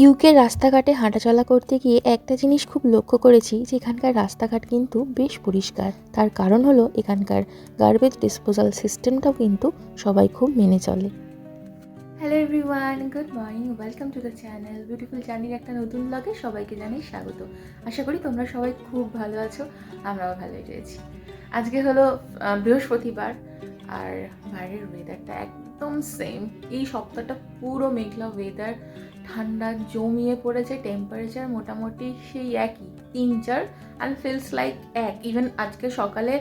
UK রাস্তাঘাটে হাঁটাচলা করতে গিয়ে একটা জিনিস খুব লক্ষ্য করেছি যে এখানকার রাস্তাঘাট কিন্তু বেশ পরিষ্কার। তার কারণ হলো এখানকার গার্বেজ ডিসপোজাল সিস্টেমটাও কিন্তু সবাই খুব মেনে চলে। Hello everyone good morning welcome to the channel beautiful জার্নির একটা নতুন ব্লগে সবাইকে জানাই স্বাগত। আশা করি তোমরা সবাই খুব ভালো আছো, আমরাও ভালোই রয়েছি। আজকে হলো বৃহস্পতিবার, আর বাইরের ওয়েদারটা একদম সেম এই সপ্তাহটা পুরো মেঘলা ওয়েদার ঠান্ডা জমিয়ে পড়েছে টেম্পারেচার মোটামুটি সেই একই। তিন চার অ্যান্ড ফিলস লাইক এক। ইভেন আজকে সকালে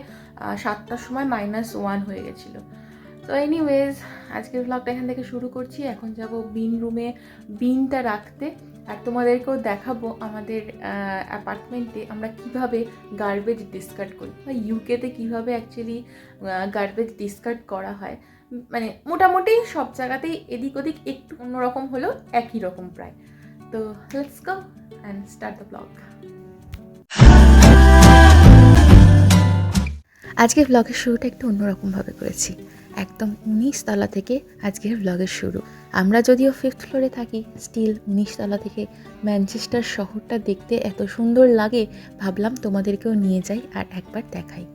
সাতটার সময় মাইনাস ওয়ান হয়ে গেছিল। তো এনিওয়েজ আজকের ব্লগটা এখান থেকে শুরু করছি। এখন যাব বিন রুমে বিনটা রাখতে। আর তোমাদেরকেও দেখাবো আমাদের অ্যাপার্টমেন্টে আমরা কীভাবে গার্বেজ ডিসকার্ড করি বা ইউকেতে কীভাবে অ্যাকচুয়ালি গার্বেজ ডিসকার্ড করা হয়। মানে মোটামুটি সব জায়গাতেই এদিক ওদিক একটু অন্যরকম হলেও একই রকম প্রায়। তো let's go and start the blog আজকের ব্লগের শুরুটা একটু অন্যরকমভাবে করেছি। একদম উনিশ তলা থেকে আজকের ব্লগের শুরু। আমরা যদিও ফিফথ ফ্লোরে থাকি স্টিল উনিশ তলা থেকে ম্যানচেস্টার শহরটা দেখতে এত সুন্দর লাগে, ভাবলাম তোমাদেরকেও নিয়ে যাই আর একবার দেখাই।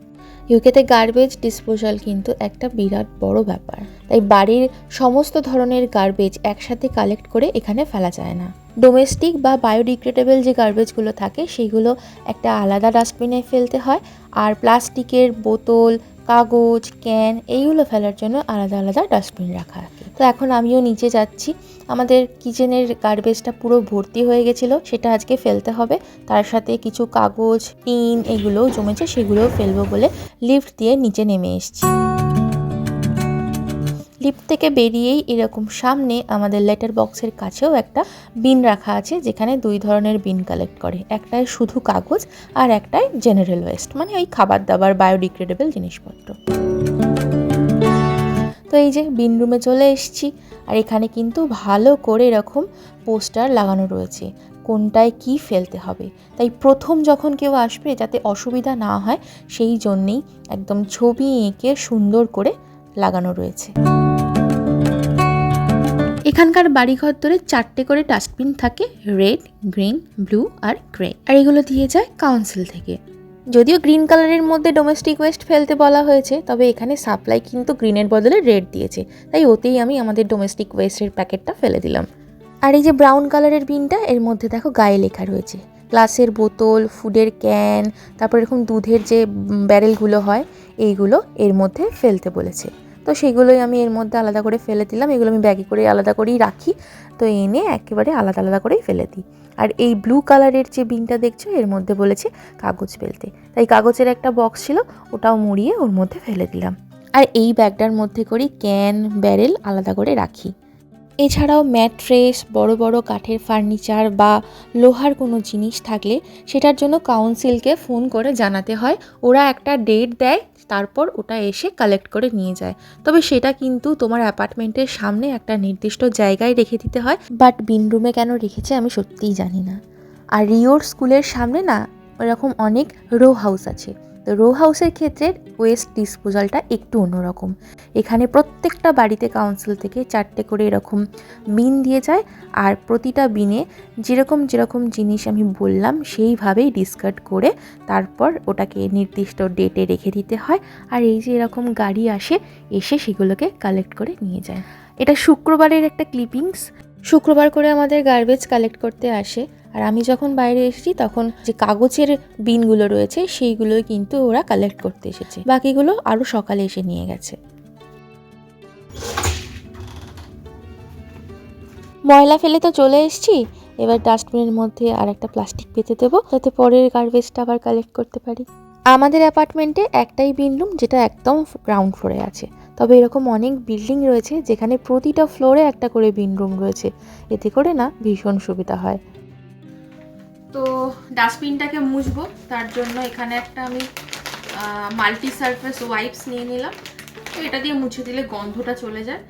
ইউকেতে গার্বেজ ডিসপোজাল কিন্তু একটা বিরাট বড় ব্যাপার। তাই বাড়ির সমস্ত ধরনের গার্বেজ একসাথে কালেক্ট করে এখানে ফেলা যায় না। ডোমেস্টিক বা বায়োডিগ্রেডেবল যে গার্বেজগুলো থাকে সেইগুলো একটা আলাদা ডাস্টবিনে ফেলতে হয়। আর প্লাস্টিকের বোতল কাগজ, ক্যান এইগুলো ফেলার জন্য আলাদা আলাদা ডাস্টবিন রাখা থাকে তো এখন আমিও নিচে যাচ্ছি। আমাদের কিচেনের গার্বেজটা পুরো ভর্তি হয়ে গেছিল, সেটা আজকে ফেলতে হবে। তার সাথে কিছু কাগজ, টিন এগুলোও জমেছে, সেগুলোও ফেলব বলে লিফট দিয়ে নিচে নেমে এসেছি। লিফট থেকে বেরিয়েই এরকম সামনে আমাদের লেটার বক্সের কাছেও একটা বিন রাখা আছে, যেখানে দুই ধরনের বিন কালেক্ট করে। একটায় শুধু কাগজ আর একটায় জেনারেল ওয়েস্ট মানে ওই খাবার দাবার বায়োডিগ্রেডেবল জিনিসপত্র। তো এই যে বিন রুমে চলে এসেছি, আর এখানে কিন্তু ভালো করে এরকম পোস্টার লাগানো রয়েছে, কোনটায় কি ফেলতে হবে। তাই প্রথম যখন কেউ আসবে, যাতে অসুবিধা না হয়, সেই জন্যেই একদম ছবি এঁকে সুন্দর করে লাগানো রয়েছে। এখানকার বাড়িঘর ধরে চারটে করে ডাস্টবিন থাকে, রেড, গ্রিন, ব্লু আর গ্রে। আর এগুলো দিয়ে যায় কাউন্সিল থেকে। যদিও গ্রিন কালারের মধ্যে ডোমেস্টিক ওয়েস্ট ফেলতে বলা হয়েছে, তবে এখানে সাপ্লাই কিন্তু গ্রিনের বদলে রেড দিয়েছে। তাই ওতেই আমি আমাদের ডোমেস্টিক ওয়েস্টের প্যাকেটটা ফেলে দিলাম। আর এই যে ব্রাউন কালারের বিনটা, এর মধ্যে দেখো গায়ে লেখা রয়েছে। গ্লাসের বোতল, ফুডের ক্যান, তারপর এরকম দুধের যে ব্যারেলগুলো হয়, এইগুলো এর মধ্যে ফেলতে বলেছে। তো সেগুলোই আমি এর মধ্যে আলাদা করে ফেলে দিলাম। এগুলো আমি ব্যাগে করে আলাদা করেই রাখি। তো এনে একেবারে আলাদা আলাদা করেই ফেলে দিই। আর এই ব্লু কালারের যে বিনটা দেখছ, এর মধ্যে বলেছে কাগজ ফেলতে। তাই কাগজের একটা বক্স ছিল, ওটাও মুড়িয়ে ওর মধ্যে ফেলে দিলাম। আর এই ব্যাগটার মধ্যে করি ক্যান ব্যারেল আলাদা করে রাখি। এছাড়াও ম্যাট্রেস, বড় বড় কাঠের ফার্নিচার বা লোহার কোনো জিনিস থাকলে সেটার জন্য কাউন্সিলকে ফোন করে জানাতে হয়। ওরা একটা ডেট দেয়, তারপর ওটা এসে কালেক্ট করে নিয়ে যায়। তবে সেটা কিন্তু তোমার অ্যাপার্টমেন্টের সামনে একটা নির্দিষ্ট জায়গায় রেখে দিতে হয়। বাট বিন রুমে কেন রেখেছে আমি সত্যিই জানি না। আর রিওর স্কুলের সামনে না এরকম অনেক রো হাউস আছে। তো রো হাউসের ক্ষেত্রে ওয়েস্ট ডিসপোজালটা একটু অন্যরকম। এখানে প্রত্যেকটা বাড়িতে কাউন্সিল থেকে চারটে করে এরকম বিন দিয়ে যায় আর প্রতিটা বিনে যেরকম যেরকম জিনিস আমি বললাম সেইভাবেই ডিসকার্ড করে তারপর ওটাকে নির্দিষ্ট ডেটে রেখে দিতে হয় আর এই যে এরকম গাড়ি আসে, এসে সেগুলোকে কালেক্ট করে নিয়ে যায়। এটা শুক্রবারের একটা ক্লিপিংস শুক্রবার করে আমাদের গার্বেজ কালেক্ট করতে আসে। আর আমি যখন বাইরে এসেছি, তখন যে কাগজের বিনগুলো রয়েছে, সেইগুলোই কিন্তু ওরা কালেক্ট করতে এসেছে। বাকিগুলো আরও সকালে এসে নিয়ে গেছে। ময়লা ফেলে তো চলে এসেছি। এবার ডাস্টবিনের মধ্যে আর একটা প্লাস্টিক পেতে দেবো। যাতে পরের গার্বেজটা আবার কালেক্ট করতে পারি। আমাদের অ্যাপার্টমেন্টে একটাই রুম যেটা একদম গ্রাউন্ড ফ্লোরে আছে। তবে এরকম অনেক বিল্ডিং রয়েছে, যেখানে প্রতিটা ফ্লোরে একটা করে বিন রুম রয়েছে। এতে করে না ভীষণ সুবিধা হয়। তো ডাস্টবিনটাকে মুছবো, তার জন্য এখানে একটা আমি মাল্টি সারফেস ওয়াইপস নিয়ে নিলাম। তো এটা দিয়ে মুছে দিলে গন্ধটা চলে যায়।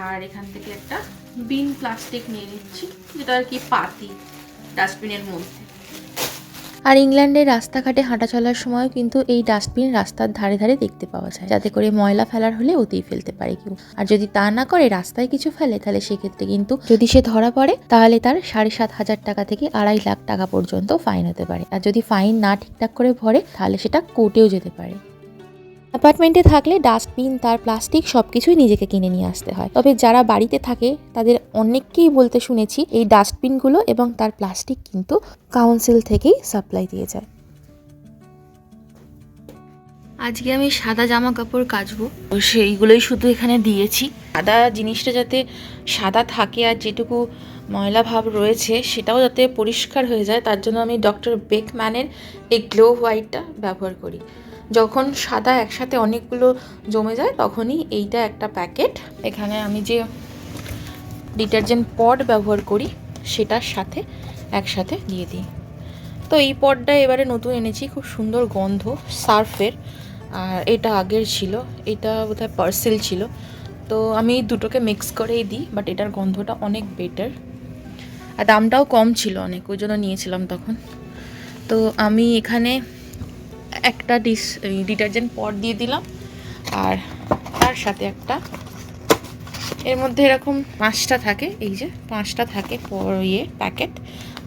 আর এখান থেকে একটা বিন প্লাস্টিক নিয়ে নিচ্ছি, যেটা আর কি পাতি, ডাস্টবিনের মধ্যে। আর ইংল্যান্ডের রাস্তাঘাটে হাঁটা চলার সময় কিন্তু এই ডাস্টবিন রাস্তার ধারে ধারে দেখতে পাওয়া যায়। যাতে করে ময়লা ফেলার হলে ওতেই ফেলতে পারে কেউ। আর যদি তা না করে রাস্তায় কিছু ফেলে, তাহলে সেক্ষেত্রে কিন্তু যদি সে ধরা পড়ে, তাহলে তার সাড়ে সাত হাজার টাকা থেকে আড়াই লাখ টাকা পর্যন্ত ফাইন হতে পারে। আর যদি ফাইন না ঠিকঠাক করে ভরে, তাহলে সেটা কোর্টেও যেতে পারে। অ্যাপার্টমেন্টে থাকলে ডাস্টবিন, তার প্লাস্টিক সব কিছুই নিজেকে কিনে নিয়ে আসতে হয়। তবে যারা বাড়িতে থাকে, তাদের অনেককেই বলতে শুনেছি এই ডাস্টবিনগুলো এবং তার প্লাস্টিক কিন্তু কাউন্সিল থেকেই সাপ্লাই দিয়ে যায়। আজকে আমি সাদা জামা কাপড় কাচবো সেইগুলোই শুধু এখানে দিয়েছি। সাদা জিনিসটা যাতে সাদা থাকে আর যেটুকু ময়লা ভাব রয়েছে, সেটাও যাতে পরিষ্কার হয়ে যায়, তার জন্য আমি ডক্টর বেকম্যানের এই গ্লো হোয়াইটটা ব্যবহার করি। যখন সাদা একসাথে অনেকগুলো জমে যায়, তখনই এইটা একটা প্যাকেট। এখানে আমি যে ডিটারজেন্ট পড ব্যবহার করি, সেটার সাথে একসাথে দিয়ে দিই। তো এই পডটা এবারে নতুন এনেছি, খুব সুন্দর গন্ধ, সার্ফের। আর এটা আগের ছিল, এটা বোধহয় পার্সেল ছিল। তো আমি দুটোকে মিক্স করেই দিই, বাট এটার গন্ধটা অনেক বেটার। আর দামটাও কম ছিল অনেক, ওই জন্য নিয়েছিলাম তখন। তো আমি এখানে একটা ডিস ডিটারজেন্ট পট দিয়ে দিলাম। আর তার সাথে একটা, এর মধ্যে এরকম পাঁচটা থাকে, এই যে পাঁচটা থাকে ইয়ে প্যাকেট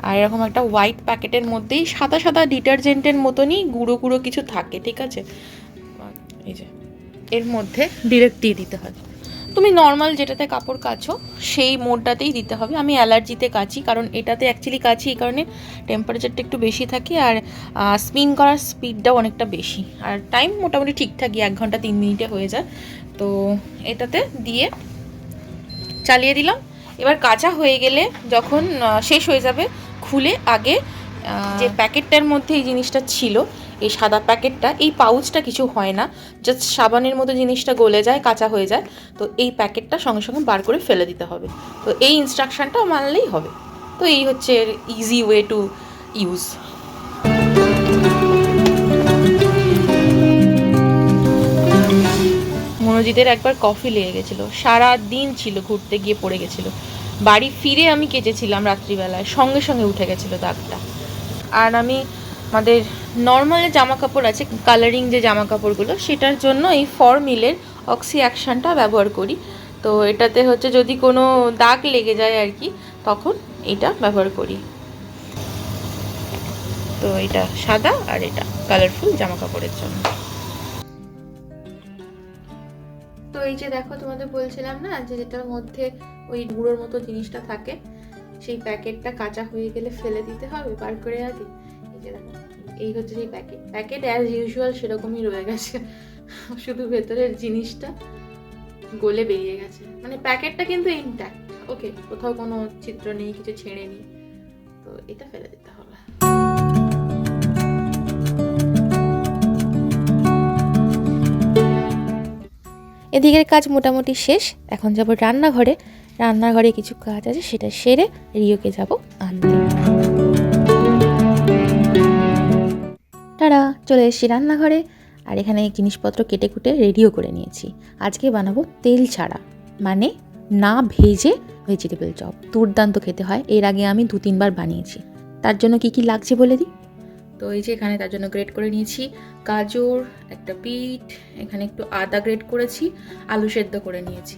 আর এরকম একটা হোয়াইট প্যাকেটের মধ্যেই সাদা সাদা ডিটারজেন্টের মতনই গুঁড়ো গুঁড়ো কিছু থাকে, ঠিক আছে? এই যে, এর মধ্যে ডিরেক্ট দিয়ে দিতে হয়। তুমি নর্মাল যেটাতে কাপড় কাচো সেই মোডটাতেই দিতে হবে। আমি অ্যালার্জিতে কাচি কারণ এটাতে অ্যাকচুয়ালি কাচি এই কারণে টেম্পারেচারটা একটু বেশি থাকে আর স্পিন করার স্পিডটাও অনেকটা বেশি। আর টাইম মোটামুটি ঠিকঠাকই, এক ঘণ্টা তিন মিনিটে হয়ে যায়। তো এটাতে দিয়ে চালিয়ে দিলাম। এবার কাঁচা হয়ে গেলে যখন শেষ হয়ে যাবে, খুলে আগে যে প্যাকেটটার মধ্যে এই জিনিসটা ছিল এই সাদা প্যাকেটটা, এই পাউচটা কিছু হয় না। জাস্ট সাবানের মতো জিনিসটা গলে যায়, কাঁচা হয়ে যায়। তো এই প্যাকেটটা সঙ্গে সঙ্গে বার করে ফেলে দিতে হবে। তো এই ইনস্ট্রাকশনটা মানলেই হবে। তো এই হচ্ছে ইজি ওয়ে টু ইউজ মনোজিতের একবার কফি লেগে গেছিল। সারা দিন ছিল, ঘুরতে গিয়ে পড়ে গেছিল। বাড়ি ফিরে আমি কেচেছিলাম রাত্রিবেলায়। সঙ্গে সঙ্গে উঠে গেছিল দাগটা। আর আমি আমাদের নর্মাল যে জামা কাপড় আছে কালারিং যে জামা কাপড়গুলো সেটার জন্য এই ফর্মিলের অক্সি অ্যাকশনটা ব্যবহার করি। তো এটাতে হচ্ছে যদি কোনো দাগ লেগে যায় আর কি, তখন এটা ব্যবহার করি। তো এটা সাদা আর এটা কালারফুল জামা কাপড়ের জন্য। তো এই যে দেখো তোমাদের বলছিলাম না, যে যেটার মধ্যে ওই গুঁড়োর মতো জিনিসটা থাকে, সেই প্যাকেটটা কাঁচা হয়ে গেলে ফেলে দিতে হবে, বার করে আগে। এই যে দেখো। এই হচ্ছে সেই প্যাকেট প্যাকেট অ্যাজ ইউজুয়াল সেরকমই রয়ে গেছে। শুধু ভেতরের জিনিসটা গলে বেরিয়ে গেছে। মানে প্যাকেটটা কিন্তু ইনট্যাক্ট ওকে কোথাও কোনো চিত্র নেই, কিছু ছেড়ে নেই। তো এটা ফেলে দিতে হবে। এদিকের কাজ মোটামুটি শেষ। এখন যাব রান্নাঘরে। রান্নাঘরে কিছু কাজ আছে, সেটা সেরে রিওকে যাব আনতে। তারা চলে এসেছি রান্নাঘরে। আর এখানে জিনিসপত্র কেটে কুটে রেডিও করে নিয়েছি। আজকে বানাবো তেল ছাড়া। মানে না ভেজে ভেজিটেবল চপ। দুর্দান্ত খেতে হয়। এর আগে আমি দু তিনবার বানিয়েছি। তার জন্য কি কি লাগছে বলে দিই? তো এই যে এখানে তার জন্য গ্রেট করে নিয়েছি। গাজর, একটা বিট এখানে একটু আদা গ্রেট করেছি, আলু সেদ্ধ করে নিয়েছি।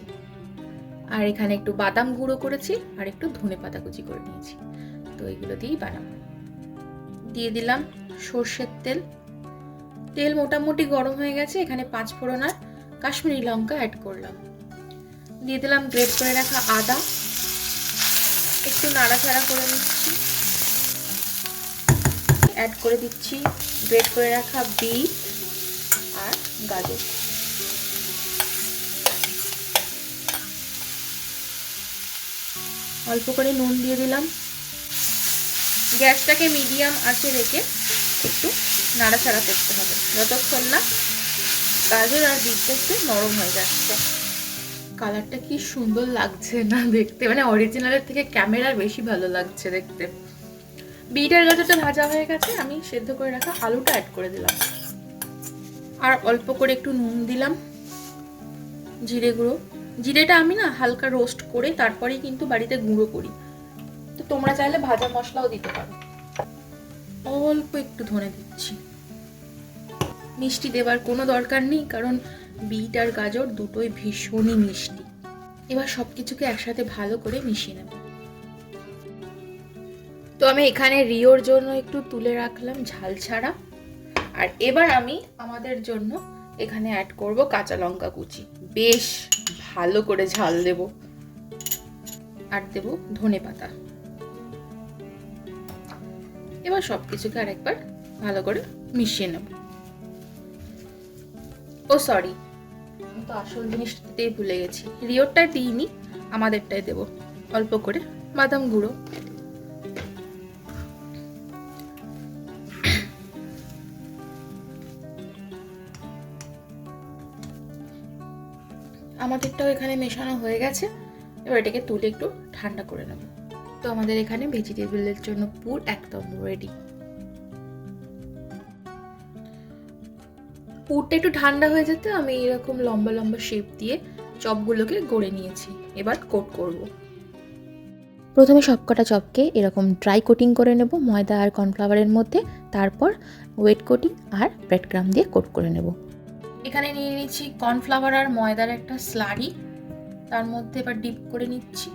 আর এখানে একটু বাদাম গুঁড়ো করেছি, আর একটু ধনে পাতা কুচি করে নিয়েছি। তো এগুলো দিয়েই বানাবো। দিয়ে দিলাম সর্ষের তেল। তেল মোটামুটি গরম হয়ে গেছে, এখানে পাঁচ ফোড়ন আর কাশ্মীরি লঙ্কা অ্যাড করলাম। দিয়ে দিলাম গ্রেট করে রাখা আদা। একটু নাড়াচাড়া করে নিচ্ছি। অ্যাড করে দিচ্ছি গ্রেট করে রাখা বিট আর গাজর। অল্প করে নুন দিয়ে দিলাম। গ্যাসটাকে মিডিয়াম আঁচে রেখে একটু নাড়াচাড়া করতে হবে। যতক্ষণ না গাজর আর একটু নরম হয়ে যাচ্ছে। কালারটা কি সুন্দর লাগছে না দেখতে। মানে অরিজিনালের থেকে ক্যামেরার বেশি ভালো লাগছে দেখতে। বিট আর গাজরটা ভাজা হয়ে গেছে, আমি সেদ্ধ করে রাখা আলুটা অ্যাড করে দিলাম। আর অল্প করে একটু নুন দিলাম, জিরে গুঁড়ো। জিরেটা আমি না হালকা রোস্ট করে তারপরেই কিন্তু বাড়িতে গুঁড়ো করি। তো তোমরা চাইলে ভাজা মশলাও দিতে পারো। অল্প একটু ধনে দিচ্ছি। মিষ্টি দেবার কোনো দরকার নেই, কারণ বিট আর গাজর দুটোই ভীষণই মিষ্টি। এবার সব কিছুকে একসাথে ভালো করে মিশিয়ে নেব। তো আমি এখানে রিওর জন্য একটু তুলে রাখলাম ঝাল ছাড়া। আর এবার আমি আমাদের জন্য এখানে অ্যাড করব কাঁচা লঙ্কা কুচি। বেশ ভালো করে ঝাল দেব। আর দেব ধনে পাতা। এবার সব কিছুকে আরেকবার ভালো করে মিশিয়ে নেব। ও সরি আমি তো আসল জিনিসটাতেই ভুলে গেছি। রিওরটাই দিইনি, আমাদেরটাই দেব। অল্প করে বাদাম গুঁড়ো। আমাদেরটাও এখানে মেশানো হয়ে গেছে। এবার এটাকে তুলে একটু ঠান্ডা করে নেব। তো আমাদের এখানে ভেজিটেবলের জন্য পুর একদম রেডি পুরটা একটু ঠান্ডা হয়ে যেতে আমি এরকম লম্বা লম্বা শেপ দিয়ে চপগুলোকে গড়ে নিয়েছি। এবার কোট করব। প্রথমে সবকটা চপকে এরকম ড্রাই কোটিং করে নেব ময়দা আর কর্নফ্লাওয়ারের মধ্যে, তারপর ওয়েট কোটিং আর ব্রেড ক্রাম দিয়ে কোট করে নেব। এখানে নিয়ে নিচ্ছি কর্নফ্লাওয়ার আর ময়দার একটা স্লারি তার মধ্যে এবার ডিপ করে নিচ্ছি।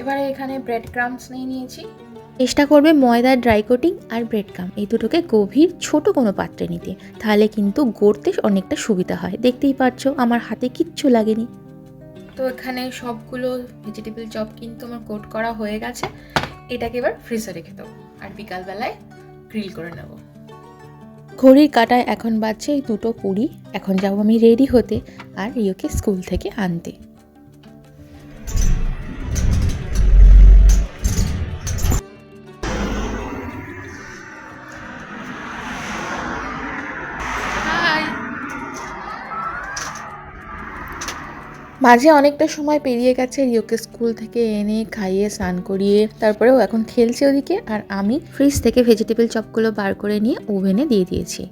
এবারে এখানে ব্রেড ক্রামস নিয়ে নিয়েছি। চেষ্টা করবে ময়দার ড্রাই কোটিং আর ব্রেড ক্রাম এই দুটোকে গভীর ছোট কোনো পাত্রে নিতে। তাহলে কিন্তু গড়তে অনেকটা সুবিধা হয়। দেখতেই পাচ্ছ আমার হাতে কিচ্ছু লাগেনি। তো এখানে সবগুলো ভেজিটেবল চপ কিন্তু আমার কোট করা হয়ে গেছে। এটাকে এবার ফ্রিজে রেখে দেবো আর বিকালবেলায় গ্রিল করে নেব। ঘড়ির কাটায় এখন বাজছে এই দুটো কুড়ি। এখন যাব আমি রেডি হতে আর রিওকে স্কুল থেকে আনতে। মাঝে অনেকটা সময় পেরিয়ে গেছে রিওকে স্কুল থেকে এনে খাইয়ে স্নান করিয়ে, তারপরেও এখন খেলছে ওদিকে আর আমি ফ্রিজ থেকে ভেজিটেবল চপগুলো বার করে নিয়ে ওভেনে দিয়ে দিয়েছি।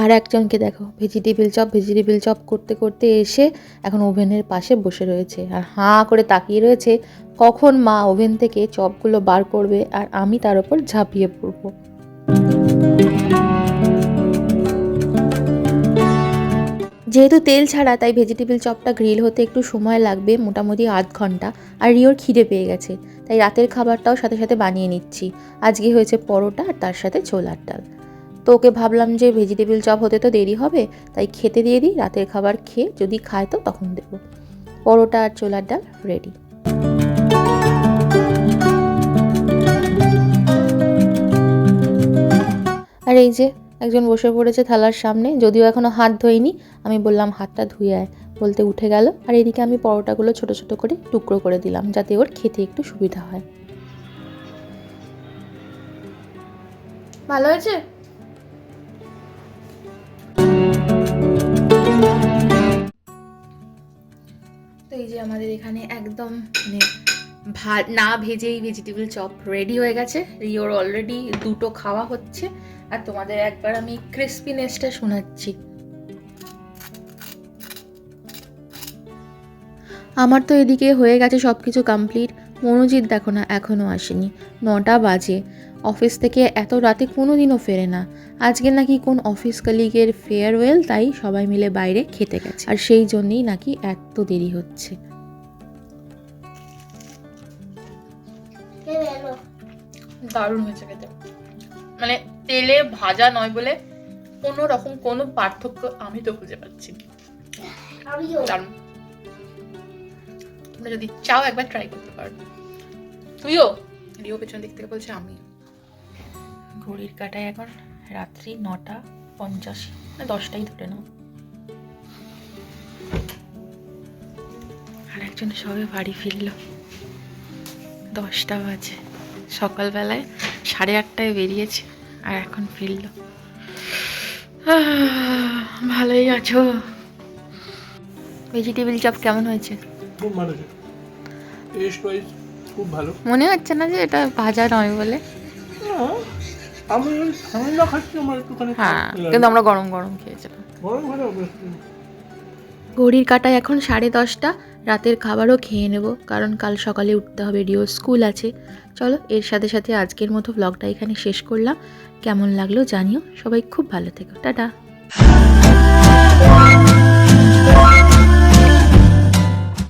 আর একজনকে দেখো ভেজিটেবিল চপ ভেজিটেবিল চপ করতে করতে এসে এখন ওভেনের পাশে বসে রয়েছে আর হাঁ করে তাকিয়ে রয়েছে, কখন মা ওভেন থেকে চপগুলো বার করবে আর আমি তার উপর ঝাঁপিয়ে পড়ব। যেহেতু তেল ছাড়া, তাই ভেজিটেবল চপটা গ্রিল হতে একটু সময় লাগবে, মোটামুটি আধ ঘণ্টা। আর রিওর খিদে পেয়ে গেছে, তাই রাতের খাবারটাও সাথে সাথে বানিয়ে নিচ্ছি। আজকে হয়েছে পরোটা আর তার সাথে ছোলার ডাল। তো ওকে ভাবলাম যে ভেজিটেবল চপ হতে তো দেরি হবে, তাই খেতে দিয়ে দিই, রাতের খাবার খেয়ে যদি খায় তো তখন দেবো। পরোটা আর ছোলার ডাল রেডি আর এই যে একজন বসে পড়েছে থালার সামনে, যদিও এখনও হাত ধোয়নি। আমি বললাম, হাতটা ধুয়ে আয়। বলতে উঠে গেল। আর এদিকে আমি পরোটাগুলো ছোট ছোট করে টুকরো করে দিলাম, যাতে ওর খেতে একটু সুবিধা হয়। ভালো হয়েছে? তো এই যে আমাদের এখানে একদম মানে ভা, না ভেজেই ভেজিটেবল চপ রেডি হয়ে গেছে। রিওর অলরেডি দুটো খাওয়া হচ্ছে। আর তোমাদের একবার আমি ক্রিস্পিনেসটা শোনাচ্ছি। আমার তো এদিকে হয়ে গেছে সব কিছু কমপ্লিট মনোজিৎ দেখো না এখনও আসেনি। নটা বাজে। অফিস থেকে এত রাতে কোনো দিনও ফেরে না। আজকে নাকি কোন অফিস কলিগের ফেয়ারওয়েল তাই সবাই মিলে বাইরে খেতে গেছে। আর সেই জন্যেই নাকি এত দেরি হচ্ছে। দারুণ হয়েছে খেতে। মানে তেলে ভাজা নয় বলে কোনো রকম কোনো পার্থক্য আমি তো খুঁজে পাচ্ছি না। দারুণ তোমরা যদি চাও একবার ট্রাই করতে পারো। তুইও? রিও পেছন দিক থেকে বলছে আমি ঘড়ির কাটায় এখন রাত্রি নটা পঞ্চাশ না দশটাই ধরে নাও। আর একজন সবে বাড়ি ফিরলো। দশটা বাজে। সকালবেলায় সাড়ে আটটায় বেরিয়েছে। আর এখন ফিরলো। ভালোই আছো। ভেজিটেবিল চপ কেমন হয়েছে? খুব ভালো টেস্ট ওয়াইজ খুব ভালো। মনে হচ্ছে না যে এটা ভাজা নয় বলে। আমি ঠান্ডা খাচ্ছি আমার একটুখানি হ্যাঁ কিন্তু আমরা গরম গরম খেয়েছিলাম। গরম ঘড়ির কাটায় এখন সাড়ে দশটা। রাতের খাবারও খেয়ে নেব, কারণ কাল সকালে উঠতে হবে, রিও স্কুল আছে। চলো, এর সাথে সাথে আজকের মতো ব্লগটা এখানে শেষ করলাম। কেমন লাগল জানিও, সবাই খুব ভালো থেকো, টাটা।